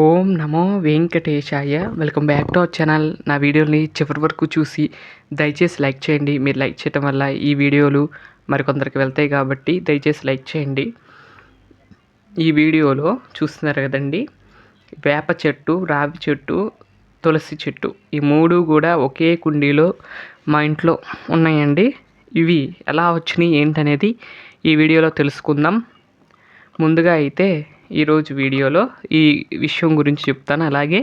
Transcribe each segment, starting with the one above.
ఓం నమో వెంకటేశాయ. Welcome back to our channel. నా వీడియోని చివరి వరకు చూసి దయచేసి లైక్ చేయండి. మీరు లైక్ చేయడం వల్ల ఈ వీడియోలు మరికొందరికి వెళ్తాయి కాబట్టి దయచేసి లైక్ చేయండి. ఈ వీడియోలో చూస్తున్నారు కదండి వేప చెట్టు రావి చెట్టు తులసి చెట్టు ఈ మూడు కూడా ఒకే కుండీలో మా ఇంట్లో ఉన్నాయండి. ఇవి ఎలా వచ్చినాయి ఏంటనేది ఈ వీడియోలో తెలుసుకుందాం. ముందుగా అయితే ఈరోజు వీడియోలో ఈ విషయం గురించి చెప్తాను. అలాగే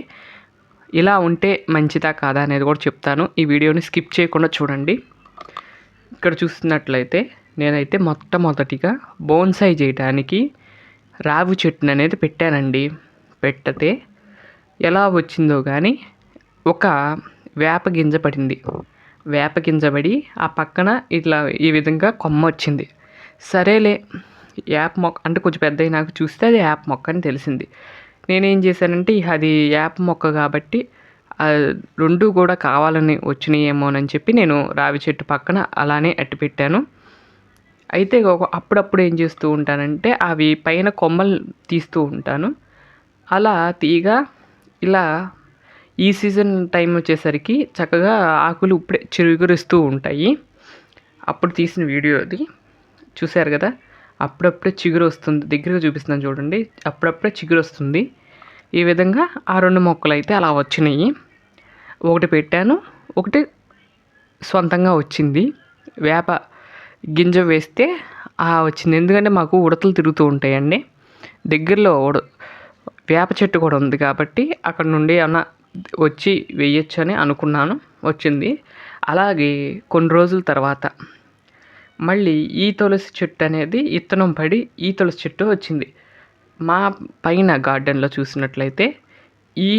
ఇలా ఉంటే మంచిదా కాదా అనేది కూడా చెప్తాను. ఈ వీడియోని స్కిప్ చేయకుండా చూడండి. ఇక్కడ చూస్తున్నట్లయితే నేనైతే మొట్టమొదటిగా బోన్సాయి చేయడానికి రావి చెట్టుని అనేది పెట్టానండి. పెట్టతే ఎలా వచ్చిందో కానీ ఒక వేప గింజ పడింది. వేప గింజ పడి ఆ పక్కన ఇట్లా ఈ విధంగా కొమ్మ వచ్చింది. సరేలే యాప్ మొక్క అంటే కొంచెం పెద్ద నాకు చూస్తే అది యాప్ మొక్క అని తెలిసింది. నేనేం చేశానంటే అది యాప్ మొక్క కాబట్టి రెండు కూడా కావాలని వచ్చినాయేమోనని చెప్పి నేను రావి చెట్టు పక్కన అలానే అట్టి పెట్టాను. అయితే ఒక అప్పుడప్పుడు ఏం చేస్తూ ఉంటానంటే అవి పైన కొమ్మలు తీస్తూ ఉంటాను. అలా తీగ ఇలా ఈ సీజన్ టైం వచ్చేసరికి చక్కగా ఆకులు ఇప్పుడే చిగురిస్తూ ఉంటాయి. అప్పుడు తీసిన వీడియో అది. చూశారు కదా? అప్పుడప్పుడే చిగురు వస్తుంది. దగ్గరగా చూపిస్తున్నాను చూడండి. అప్పుడప్పుడే చిగురు వస్తుంది. ఈ విధంగా ఆ రెండు మొక్కలు అయితే అలా వచ్చినాయి. ఒకటి పెట్టాను. ఒకటి సొంతంగా వచ్చింది. వేప గింజ వేస్తే ఆ వచ్చింది. ఎందుకంటే మాకు ఉడతలు తిరుగుతూ ఉంటాయండి. దగ్గరలో ఉడ వేప చెట్టు కూడా ఉంది కాబట్టి అక్కడ నుండి ఏమన్నా వచ్చి వేయచ్చు అని అనుకున్నాను. వచ్చింది. అలాగే కొన్ని రోజుల తర్వాత మళ్ళీ ఈ తులసి చెట్టు అనేది ఇత్తనం పడి ఈ తులసి చెట్టు వచ్చింది. మా పైన గార్డెన్లో చూసినట్లయితే ఈ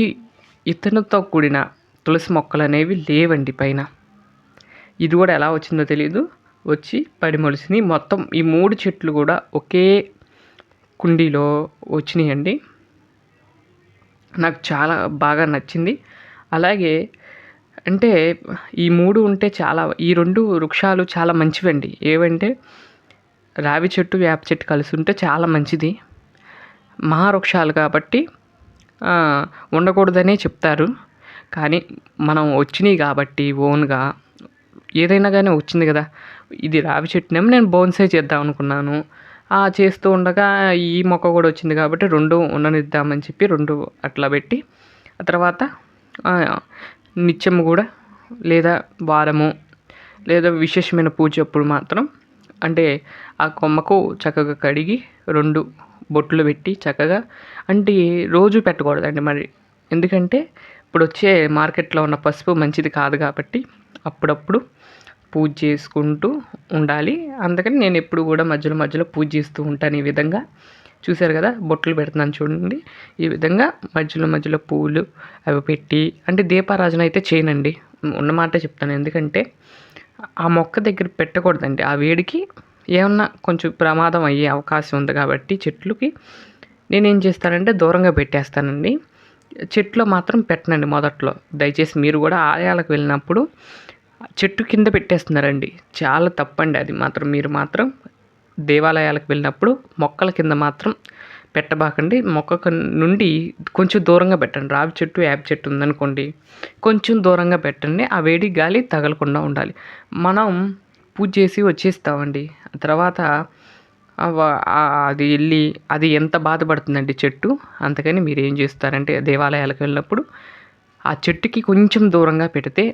ఇత్తనంతో కూడిన తులసి మొక్కలు అనేవి లేవండి పైన. ఇది కూడా ఎలా వచ్చిందో తెలియదు వచ్చి పడి మొలిసింది. మొత్తం ఈ మూడు చెట్లు కూడా ఒకే కుండీలో వచ్చినాయండి. నాకు చాలా బాగా నచ్చింది. అలాగే అంటే ఈ మూడు ఉంటే చాలా ఈ రెండు వృక్షాలు చాలా మంచివండి. ఏవంటే రావి చెట్టు వేప చెట్టు కలిసి ఉంటే చాలా మంచిది. మహావృక్షాలు కాబట్టి ఉండకూడదనే చెప్తారు. కానీ మనం వచ్చినాయి కాబట్టి ఓన్గా ఏదైనా కానీ వచ్చింది కదా. ఇది రావి చెట్టునేమో నేను బోన్సే చేద్దాం అనుకున్నాను. చేస్తూ ఉండగా ఈ మొక్క కూడా వచ్చింది కాబట్టి రెండు ఉండనిద్దామని చెప్పి రెండు అట్లా పెట్టి ఆ తర్వాత నిత్యం కూడా లేదా వారము లేదా విశేషమైన పూజ అప్పుడు మాత్రం అంటే ఆ కొమ్మకు చక్కగా కడిగి రెండు బొట్లు పెట్టి చక్కగా అంటే రోజు పెట్టకూడదండి మరి. ఎందుకంటే ఇప్పుడు వచ్చే మార్కెట్లో ఉన్న పసుపు మంచిది కాదు కాబట్టి అప్పుడప్పుడు పూజ చేసుకుంటూ ఉండాలి. అందుకని నేను ఎప్పుడు కూడా మధ్యలో మధ్యలో పూజ చేస్తూ ఉంటాను ఈ విధంగా. చూశారు కదా? బొట్లు పెడుతున్నాను చూడండి. ఈ విధంగా మధ్యలో మధ్యలో పూలు అవి పెట్టి అంటే దీపారాజన అయితే చేయనండి. ఉన్నమాట చెప్తాను. ఎందుకంటే ఆ మొక్క దగ్గర పెట్టకూడదండి. ఆ వేడికి ఏమన్నా కొంచెం ప్రమాదం అయ్యే అవకాశం ఉంది కాబట్టి చెట్లుకి నేనేం చేస్తానంటే దూరంగా పెట్టేస్తానండి. చెట్లో మాత్రం పెట్టనండి మొదట్లో. దయచేసి మీరు కూడా ఆలయాలకు వెళ్ళినప్పుడు చెట్టు కింద పెట్టేస్తున్నారండి. చాలా తప్పండి అది మాత్రం. మీరు మాత్రం దేవాలయాలకు వెళ్ళినప్పుడు మొక్కల కింద మాత్రం పెట్టబాకండి. మొక్క నుండి కొంచెం దూరంగా పెట్టండి. రావి చెట్టు యాప్ చెట్టు ఉందనుకోండి కొంచెం దూరంగా పెట్టండి. ఆ వేడి గాలి తగలకుండా ఉండాలి. మనం పూజ చేసి వచ్చేస్తామండి. తర్వాత అది వెళ్ళి అది ఎంత బాధపడుతుందండి చెట్టు? అందుకని మీరు ఏం చేస్తారంటే దేవాలయాలకు వెళ్ళినప్పుడు ఆ చెట్టుకి కొంచెం దూరంగా పెడితే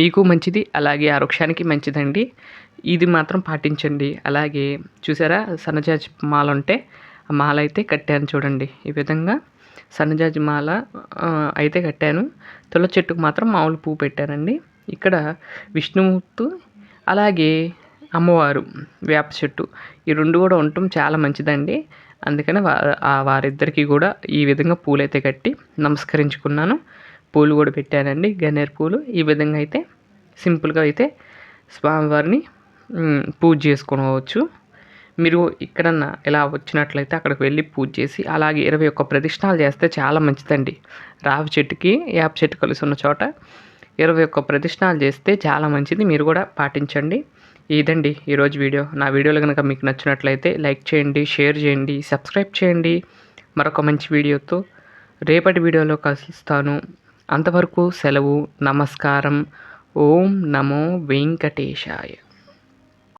మీకు మంచిది అలాగే ఆ వృక్షానికి మంచిదండి. ఇది మాత్రం పాటించండి. అలాగే చూసారా సన్నజాజి మాల ఉంటే ఆ మాల అయితే కట్టాను చూడండి. ఈ విధంగా సన్నజాజి మాల అయితే కట్టాను. తుల చెట్టుకు మాత్రం మామూలు పువ్వు పెట్టానండి. ఇక్కడ విష్ణుమూర్తి అలాగే అమ్మవారు వేప చెట్టు. ఈ రెండు కూడా ఉండటం చాలా మంచిదండి. అందుకని వారిద్దరికీ కూడా ఈ విధంగా పూలైతే కట్టి నమస్కరించుకున్నాను. పూలు కూడా పెట్టానండి గన్నేరు పూలు. ఈ విధంగా అయితే సింపుల్గా అయితే స్వామివారిని పూజ చేసుకోవచ్చు. మీరు ఇక్కడన్నా ఇలా వచ్చినట్లయితే అక్కడికి వెళ్ళి పూజ చేసి అలాగే ఇరవై ఒక్క ప్రదక్షిణాలు చేస్తే చాలా మంచిదండి. రావి చెట్టుకి యాప చెట్టు కలిసి ఉన్న చోట ఇరవై ఒక్క ప్రదక్షిణాలు చేస్తే చాలా మంచిది. మీరు కూడా పాటించండి. ఇదండి ఈరోజు వీడియో. నా వీడియోలు కనుక మీకు నచ్చినట్లయితే లైక్ చేయండి షేర్ చేయండి సబ్స్క్రైబ్ చేయండి. మరొక మంచి వీడియోతో రేపటి వీడియోలో కలుస్తాను. అంతవరకు సెలవు నమస్కారం. ఓం నమో వెంకటేశాయ.